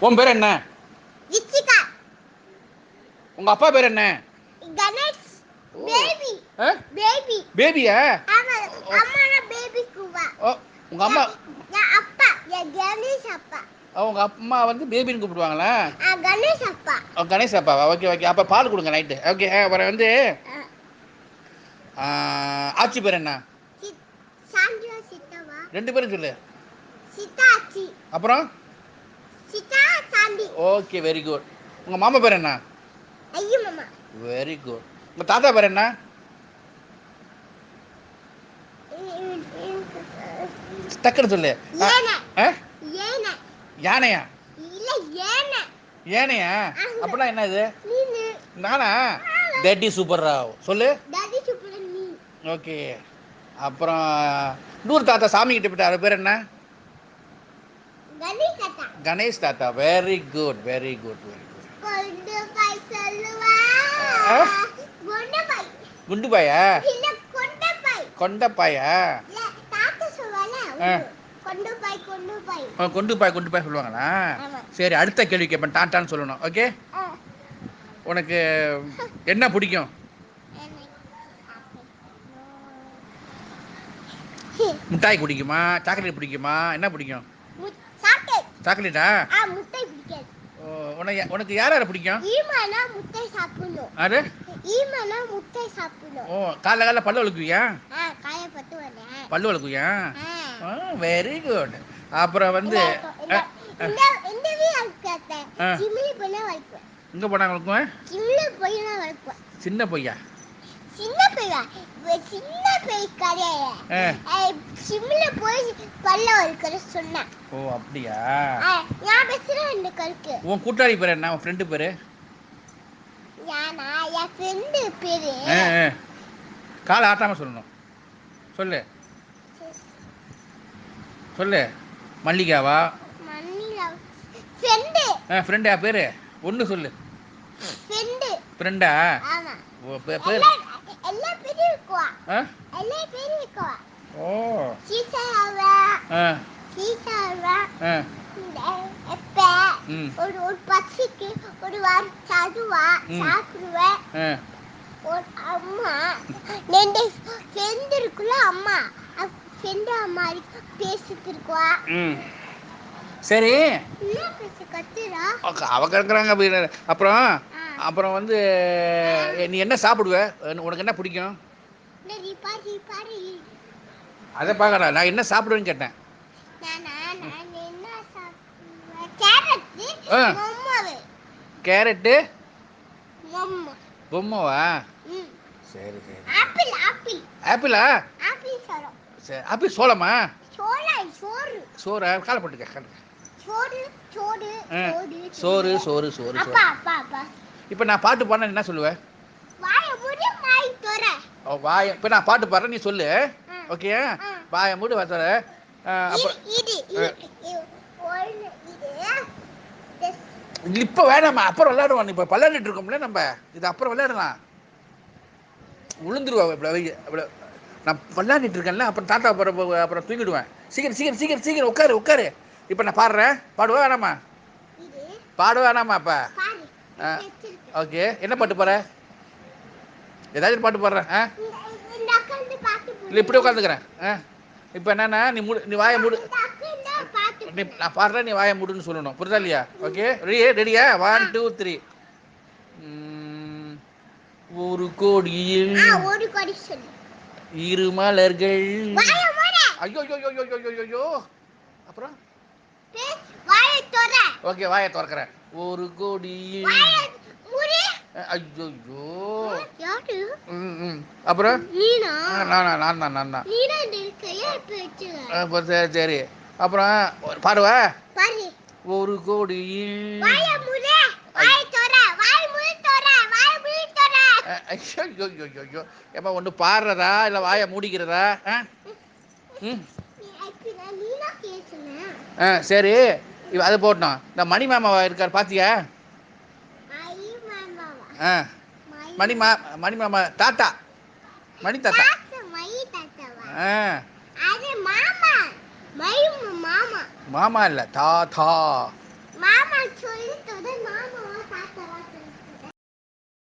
உன் பேர் என்ன? ரிச்சிகா உங்க அப்பா பேர் என்ன? கணேஷ். பேபி. பேபி. பேபியா? ஆமா அம்மா நான் பேபி கூவா ஓ உங்க அம்மா அப்பா என் கணேஷ் அப்பா. ஓ, உங்க அம்மா வந்து பேபின்னு கூப்பிடுவாங்களா? கணேஷ் அப்பா. ஓ, கணேஷ் அப்பாவா ஓகே ஓகே. அப்போ பால் கொடுங்க நைட்டு ஓகே அப்புறம் வந்து ஆச்சி பேர் என்ன? ரெண்டு பேரும் சொல்லு. அப்புறம்? ஓகே வெரி குட் உங்க மாமா பேர் என்ன? வெரி குட் உங்க தாத்தா பேர் என்ன? டக்குன்னு சொல்லு. யானையா? இல்ல ஏன. யானையா அப்படின்னா என்ன இது? நீனு? இஸ் சூப்பர் ராவ் சொல்லு. டாடி சூப்பர் நீ ஓகே அப்புறம் இன்னொரு தாத்தா சாமி கிட்ட போயிட்டு அவர் பேர் என்ன? கணேஷ் தாத்தா. Very good very good very good கொண்டு போய்? கொண்டு போய் குண்டு பாயா கொண்டு போய் சொல்லுவாங்களா. சரி அடுத்த கேள்வி கேட்பேன் டாட்டான்னு சொல்லணும் ஓகே. உனக்கு என்ன பிடிக்கும்? மிட்டாய் பிடிக்குமா சாக்லேட் பிடிக்குமா? என்ன பிடிக்கும். சாக்லேட்டா ஆ, முட்டை பிடிக்காது. உனக்கு உனக்கு யார் யாரை பிடிக்கும் ஈமானா முட்டை சாப்பிடணும். அது ஈமானா முட்டை சாப்பிடணும். ஓ காலைல காலைல பல்லு வளர்க்குவியா ஆ, காயப்பட்டு வரேன். பல்லு வளர்க்குவியா. வெரி குட் அப்புறம் வந்து இந்த- இந்த- இந்த- இந்த வீடு வளர்க்காத. ஆ. சிமிலி போய் தான் வளர்க்குவேன். எங்கே போனாங்க வளர்க்குவேன் சிமிலி போய் தான் வளர்க்குவேன். சின்ன பொய்யா சின்ன பையா. ஏய், சிம்ல போய் பல்ல வளர்க்கிற சொன்னேன். ஓ அப்படியா? நான் பேசுறேன் இந்த கருக்கு? உன் கூட்டாளி பேர் என்ன? உன் ஃப்ரெண்டு பேர்? ஏன்னா என் ஃப்ரெண்டு பேரு. காலை ஆட்டாமல் சொல்லணும். சொல்லு. சொல்லு. மல்லிகாவா? ஃப்ரெண்டு ஃப்ரெண்டா பேர்? ஒன்று சொல்லு. ஃப்ரெண்டு ஃப்ரெண்டா ஆமா. பேர்? ம். ஒரு ஒரு பசிக்கு ஒரு வாரம் சாதுவா ம். சாப்பிடுவேன் ஒரு அம்மா. ரெண்டு ஃப்ரெண்ட் இருக்குல்ல அம்மா. ஃப்ரெண்டு அம்மா பேசிட்டு இருக்குவா ம். சரி. அவ கிடக்குறாங்க அப்புறம். அப்புறம் வந்து நீ என்ன சாப்பிடுவ? உனக்கு என்ன பிடிக்கும்? அதை பார்க்கறா நான் என்ன சாப்பிடுவேன்னு கேட்டேன். கேரட்டு பொம்மைவா? சரி சரி. Apple apple. ஆப்பிளா? ஆப்பிள் சோளம். சரி ஆப்பிள் சோளமா? சோளா சோறு. சோறா காலை போட்டுக்க காலை சோறு சோறு. சோறு சோறு சோறு. சோறு இப்போ நான் பாட்டு பாடினா என்ன சொல்லுவேன் வாய மூடி மாய் தோற வாய இப்போ நான் பாட்டு பாடுறேன் நீ சொல்லு. ஓகே. வாய மூடு வர இப்போ வேணாம்மா அப்புறம் விளையாடுவோம். இப்போ விளையாண்டுட்டு இருக்கோம்ல நம்ம. இது அப்புறம் விளையாடலாம். விழுந்துருவா இவ்வளோ இவ்வளோ நான் விளையாடிட்டு இருக்கேன்ல அப்புறம் தாத்தா அப்புறம் அப்புறம் தூங்கிடுவேன். சீக்கிரம் சீக்கிரம் சீக்கிரம் சீக்கிரம் உட்காரு உட்காரு. இப்போ நான் பாடுறேன். பாடுவா வேணாமா? பாடுவா வேணாமா அப்போ? பாரு. ஓகே என்ன பாட்டு பாடுற? ஏதாச்சும் பாட்டு பாடுறேன் ஆ? இல்லை இப்படி உட்காந்துக்கிறேன் ஆ? இப்போ என்னன்னா நீ மூடு நீ வாயை மூடு. நீ நான் பாடுறேன் நீ வாயை மூடுன்னு சொல்லணும். புரியுதா இல்லையா? ஓகே ரெடி ரெடியா ஒன் டூ த்ரீ ஒரு கோடியில் இரு மலர்கள். ஐயோ ஐயோ ஐயோ ஐயோ அப்புறம்? ஓகே வாயை திறக்கிறேன். ஒரு கோடியில் ஐயோ. யாரு ம் ம். அப்புறம்? நீனா? நான் நான் நான் தான் நான் தான் நீனா இந்த கைய இப்ப சரி சரி. அப்புறம் பாடுவா பாரு. ஒரு கோடியில் ஐயோ ஐயோ ஐயோ ஏப்பா ஒன்று பாடுறதா இல்லை வாயை மூடிக்கிறதா? ஆ? சரி. அது போட்டோம் இந்த மணி மாமா இருக்கார் பாத்தியா? மாமாவா? ஆ. மணிமா மணிமாமா தாத்தா. மணி தாத்தா. மாமா. இல்ல தாத்தா. மாமா